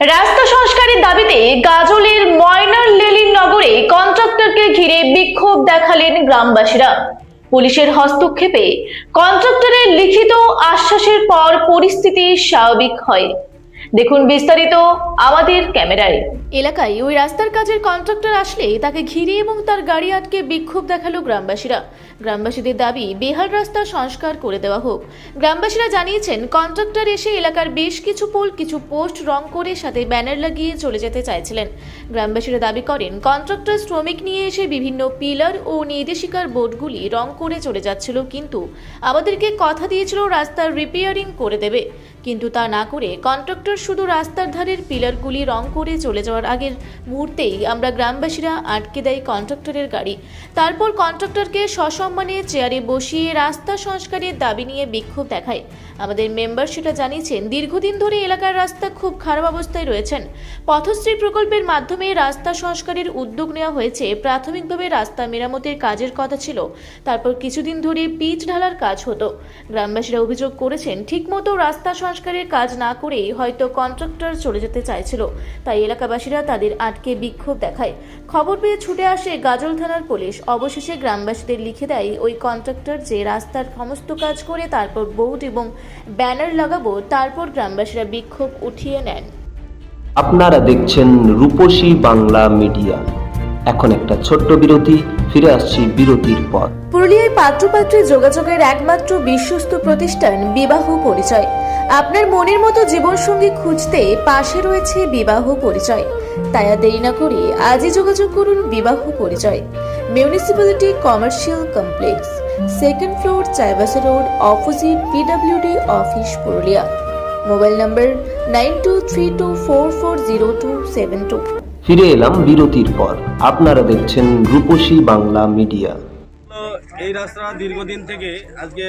রাস্তা সংস্কারের দাবিতে গাজলের ময়নার লেলিন নগরে কন্ট্রাক্টরকে ঘিরে বিক্ষোভ দেখালেন গ্রামবাসীরা। পুলিশের হস্তক্ষেপে কন্ট্রাক্টরের লিখিত আশ্বাসের পর পরিস্থিতি স্বাভাবিক হয়। দেখুন বিস্তারিত আমাদের ক্যামেরায়। এলাকায় ওই রাস্তার কাজের কন্ট্রাক্টর আসলে তাকে ঘিরে এবং তার গাড়ি আটকে বিক্ষোভ দেখাল গ্রামবাসীরা। গ্রামবাসীদের দাবি, বেহাল রাস্তা সংস্কার করে দেওয়া হোক। গ্রামবাসীরা জানিয়েছেন, কন্ট্রাক্টর এসে এলাকার বেশ কিছু পোল, কিছু পোস্ট রং করে সাথে ব্যানার লাগিয়ে চলে যেতে চাইছিলেন। গ্রামবাসীরা দাবি করেন, কন্ট্রাক্টর শ্রমিক নিয়ে এসে বিভিন্ন পিলার ও নির্দেশিকার বোর্ডগুলি রং করে চলে যাচ্ছিল, কিন্তু আমাদেরকে কথা দিয়েছিল রাস্তার রিপেয়ারিং করে দেবে। কিন্তু তা না করে কন্ট্রাক্টর শুধু রাস্তার ধারের পিলারগুলি রং করে চলে যাওয়ার আগের মুহূর্তেই আমরা গ্রামবাসীরা আটকে দেয় কন্ট্রাক্টরের গাড়ি। তারপর কন্ট্রাক্টরকে সসম্মানে চেয়ারে বসিয়ে রাস্তা সংস্কারের দাবি নিয়ে বিক্ষোভ দেখায়। আমাদের মেম্বার সেটা জানিয়েছেন, দীর্ঘদিন ধরে এলাকার রাস্তা খুব খারাপ অবস্থায় রয়েছেন। পথশ্রী প্রকল্পের মাধ্যমে রাস্তা সংস্কারের উদ্যোগ নেওয়া হয়েছে। প্রাথমিকভাবে রাস্তা মেরামতের কাজের কথা ছিল। তারপর কিছুদিন ধরে পিচ ঢালার কাজ হতো। গ্রামবাসীরা অভিযোগ করেছেন, ঠিকমতো রাস্তা সংস্কারের কাজ না করেই হয়তো কন্ট্রাক্টর চলে যেতে চাইছিল। তাই এলাকাবাসীরা তাদের আটকে বিক্ষোভ দেখায়। খবর পেয়ে ছুটে আসে গাজল থানার পুলিশ। অবশেষে গ্রামবাসীদের লিখে দেয় ওই কন্ট্রাক্টর যে রাস্তার সমস্ত কাজ করে তারপর বোর্ড এবং ব্যানার লাগাবো তারপর গ্রামবাসীরা বিক্ষোভ উঠিয়ে নেন। আপনারা দেখছেন রূপসী বাংলা মিডিয়া। এখন একটা ছোট্ট বিরতি ফিরে আসছি বিরতির পর। পুরুলিয়ায় পাত্রপাত্রী যোগাযোগের একমাত্র বিশ্বস্ত প্রতিষ্ঠান বিবাহ পরিচয়। আপনার মনের মতো জীবনসঙ্গী খুঁজতে পাশে রয়েছে বিবাহ পরিচয়। তাই আর দেরি না করে আজই যোগাযোগ করুন বিবাহ পরিচয়। Municipality commercial complex, second floor Chaibasa road, opposite PWD office Purulia. Mobile number nine two three two four four zero two seven two. ফিরে এলাম বিরতির পর। আপনারা দেখছেন রূপসী বাংলা মিডিয়া। এই রাস্তা দীর্ঘদিন থেকে আজকে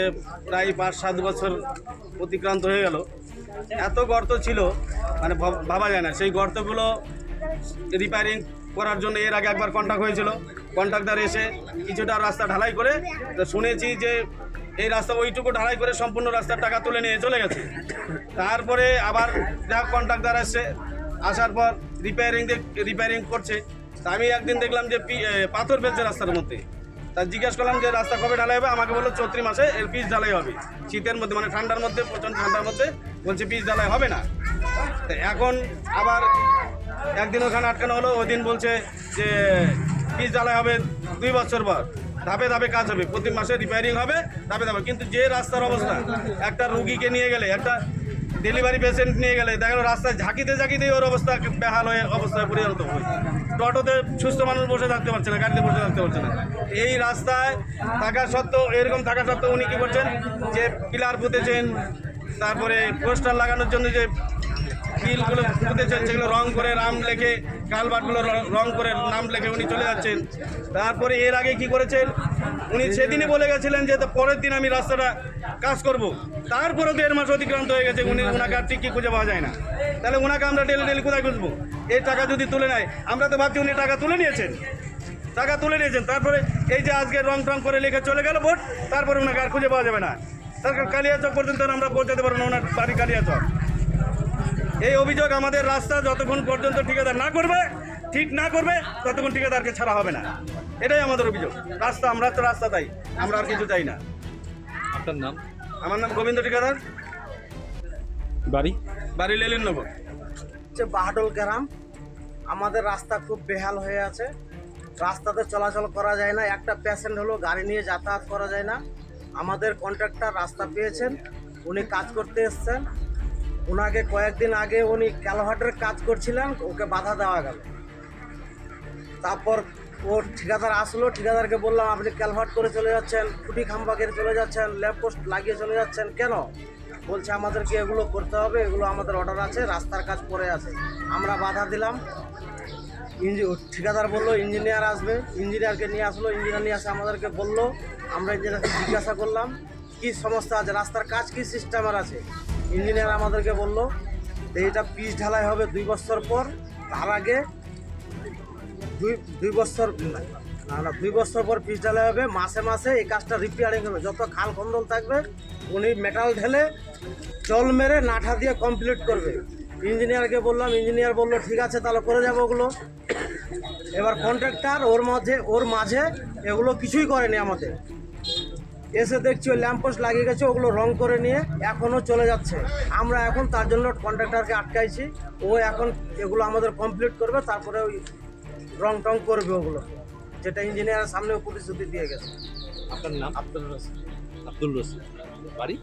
প্রায় পাঁচ, সাত বছর অতিক্রান্ত হয়ে গেল। এত গর্ত ছিল মানে ভাবা যায় না। সেই গর্তগুলো রিপেয়ারিং করার জন্য এর আগে একবার কন্ট্যাক্ট হয়েছিল। কন্ট্রাক্টর এসে কিছুটা রাস্তা ঢালাই করে শুনেছি যে এই রাস্তা ওইটুকু ঢালাই করে সম্পূর্ণ রাস্তার টাকা তুলে নিয়ে চলে গেছে। তারপরে আবার যা কন্ট্রাক্টর আসছে, আসার পর রিপেয়ারিং রিপেয়ারিং করছে। তা আমি একদিন দেখলাম যে পাথর ফেলছে রাস্তার মধ্যে। তা জিজ্ঞেস করলাম যে, রাস্তা কবে ঢালাই হবে? আমাকে বলল, চৈত্রি মাসে এর পিচ ঢালাই হবে। শীতের মধ্যে মানে ঠান্ডার মধ্যে, প্রচণ্ড ঠান্ডার মধ্যে বলছে, পিচ ঢালাই হবে না। এখন আবার একদিন ওখানে আটকানো হলো, ওই দিন বলছে যে, পিচ ঢালাই হবে দুই বছর পর। ধাপে ধাপে কাজ হবে, প্রতি মাসে রিপেয়ারিং হবে, ধাপে ধাপে। কিন্তু যে রাস্তার অবস্থা, একটা রুগীকে নিয়ে গেলে, একটা ডেলিভারি পেশেন্ট নিয়ে গেলে, দেখা রাস্তায় ঝাঁকিতে ঝাঁকিতেই ওর অবস্থা বেহাল হয়ে, অবস্থায় পরিণত হয় টোটোতে সুস্থ মানুষ বসে থাকতে পারছে না, গাড়িতে বসে থাকতে পারছে না। এই রাস্তায় থাকা সত্ত্বেও, এরকম থাকা সত্ত্বেও উনি কী করছেন, যে পিলার পুঁতেছেন, তারপরে পোস্টার লাগানোর জন্য যে বিলগুলো পুঁতেছেন, সেগুলো রং করে নাম লেখে, কালবাটগুলো র- করে নাম লেখে উনি চলে যাচ্ছেন। তারপরে এর আগে কি করেছেন, উনি সেদিনই বলে গেছিলেন যে পরের দিন আমি রাস্তাটা কাজ করব। তারপরেও দেড় মাস অতিক্রান্ত হয়ে গেছে, উনি ওনাকে আর ঠিক কি খুঁজে পাওয়া যায় না। তাহলে ওনাকে আমরা ডেলি ডেলি কোথায় খুঁজবো? এই টাকা যদি তুলে নেয়, আমরা তো ভাবছি উনি টাকা তুলে নিয়েছেন। টাকা তুলে নিয়েছেন, তারপরে এই যে আজকে রং টং করে লিখে চলে গেল ভোট, তারপরে ওনাকে আর খুঁজে পাওয়া যাবে না। তারপর কালিয়াচক পর্যন্ত আমরা পৌঁছাতে পারব না, ওনার বাড়ি কালিয়াচক এই অভিযোগ আমাদের রাস্তা যতক্ষণ পর্যন্ত ঠিকাদার না করবে, ঠিক না করবে, ততক্ষণ ঠিকাদারকে ছাড়া হবে না। এটাই আমাদের অভিযোগ। রাস্তা, আমরা তো রাস্তা তাই, আমরা আর কিছু চাই না। আপনার নাম? আমার নাম গোবিন্দ ঠিকাদার। বাড়ি? বাড়ি লেলিননগর হচ্ছে বাহাডোল গ্রাম আমাদের রাস্তা খুব বেহাল হয়ে আছে। রাস্তাতে চলাচল করা যায় না। একটা পেশেন্ট হলো গাড়ি নিয়ে যাতায়াত করা যায় না। আমাদের কন্ট্রাক্টর রাস্তা পেয়েছেন। উনি কাজ করতে এসছেন। ওনাকে কয়েকদিন আগে উনি ক্যালভার্টের কাজ করছিলেন ওকে বাধা দেওয়া গেল। তারপর ও ঠিকাদার আসলো, ঠিকাদারকে বললাম, আপনি ক্যালভার্ট করে চলে যাচ্ছেন, খুঁটি খাম্বা কেটে চলে যাচ্ছেন, ল্যাম্প পোস্ট লাগিয়ে চলে যাচ্ছেন, কেন? বলছে, আমাদেরকে এগুলো করতে হবে, এগুলো আমাদের অর্ডার আছে, রাস্তার কাজ পড়ে আছে। আমরা বাধা দিলাম। ঠিকাদার বলল, ইঞ্জিনিয়ার আসবে। ইঞ্জিনিয়ারকে নিয়ে আসলো, ইঞ্জিনিয়ার নিয়ে আসে আমাদেরকে বলল, আমরা ইঞ্জিনিয়ারকে জিজ্ঞাসা করলাম, কি সমস্যা আছে? রাস্তার কাজ কি সিস্টেমের আছে? ইঞ্জিনিয়ার আমাদেরকে বলল এটা পিচ ঢালাই হবে দুই বছর পর, তার আগে দুই দুই বছর, না না দুই বছর পর পিচ ঢালাই হবে, মাসে মাসে এই কাজটা রিপেয়ারিং হবে। যত খাল খন্দল থাকবে, উনি মেটাল ঢেলে জল মেরে নাঠা দিয়ে কমপ্লিট করবে। ইঞ্জিনিয়ারকে বললাম, ইঞ্জিনিয়ার বলল, ঠিক আছে, তাহলে করে যাব ওগুলো। এবার কন্ট্রাক্টর ওর মাঝে ওর মাঝে এগুলো কিছুই করেনি আমাদের। এসে দেখছি ওই ল্যাম্পোস্ট লাগিয়ে গেছে, ওগুলো রং করে নিয়ে এখনও চলে যাচ্ছে। আমরা এখন তার জন্য কন্ট্রাক্টরকে আটকাইছি। ও এখন এগুলো আমাদের কমপ্লিট করবে, তারপরে ওই রং টং করবে ওগুলো। যেটা ইঞ্জিনিয়ারের সামনে প্রতিশ্রুতি দিয়ে গেছে। আপনার নাম? আব্দুল রশিদ। আব্দুল রশিদ। বাড়ি?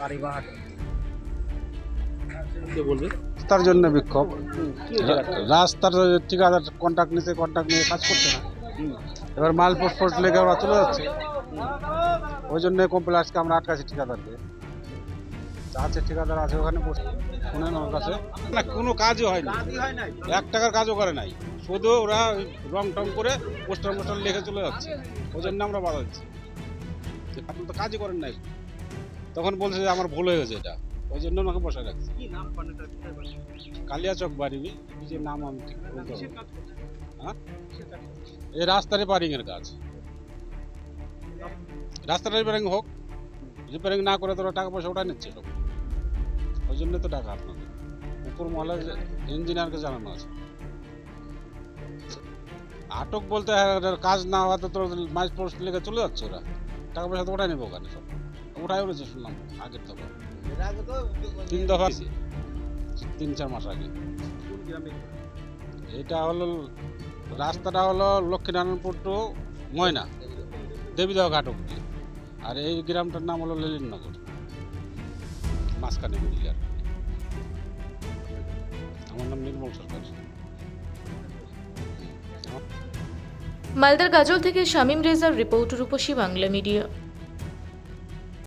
বাড়ি বাহাট রাস্তার জন্য বিক্ষোভ। রাস্তার ঠিকাদার কন্ট্রাক্ট নিতে কন্ট্রাক্ট নিয়ে কাজ করছে না। এবার মাল পোস্ট পোস্ট লেগে ওরা চলে যাচ্ছে। ওই জন্য কমপ্লেন আজকে আমরা আটকাছি ঠিকাদারকে। আছে ঠিকাদার আছে ওখানে বসে শুনেন ওর কাছে। না কোনো কাজই হয়নি। এক টাকার কাজও করে নাই। শুধু ওরা রং টং করে পোস্টার মোস্টার লিখে চলে যাচ্ছে। ওই জন্য আমরা বাধা দিচ্ছি। আপনি তো কাজই করেন নাই। তখন বলছে যে আমার ভুল হয়ে গেছে এটা। ওই জন্য ওনাকে বসায় রাখছি। কালিয়াচক বাড়ি যে নাম আমি ঠিক হ্যাঁ? এই রাস্তা রিপেয়ারিং এর কাজ। রাস্তা রিপেয়ারিং হোক। রিপেয়ারিং না করে তোরা টাকা পয়সা ওটা নিচ্ছে সব ওই জন্য তো টাকা আপনাদের। উপর মহলে ইঞ্জিনিয়ারকে জানানো আছে। আটক বলতে কাজ না হওয়াতে তো মাইস পোস্ট লেগে চলে যাচ্ছে ওরা। টাকা পয়সা তো ওটাই নেব ওখানে সব। ওটাই উঠেছে শুনলাম আগের তো তিন দফা। তিন চার মাস আগে। এটা হলো রাস্তাটা হলো লক্ষ্মীনারায়ণপুর টু ময়না দেবীদহ ঘাট অব্দি আর এই গ্রামটার নাম হলো লেলিননগর। মাঝখানে আর আমার নাম নির্মল সরকার। মালদার গাজল থেকে শামীম রেজার রিপোর্ট, রূপসী বাংলা মিডিয়া।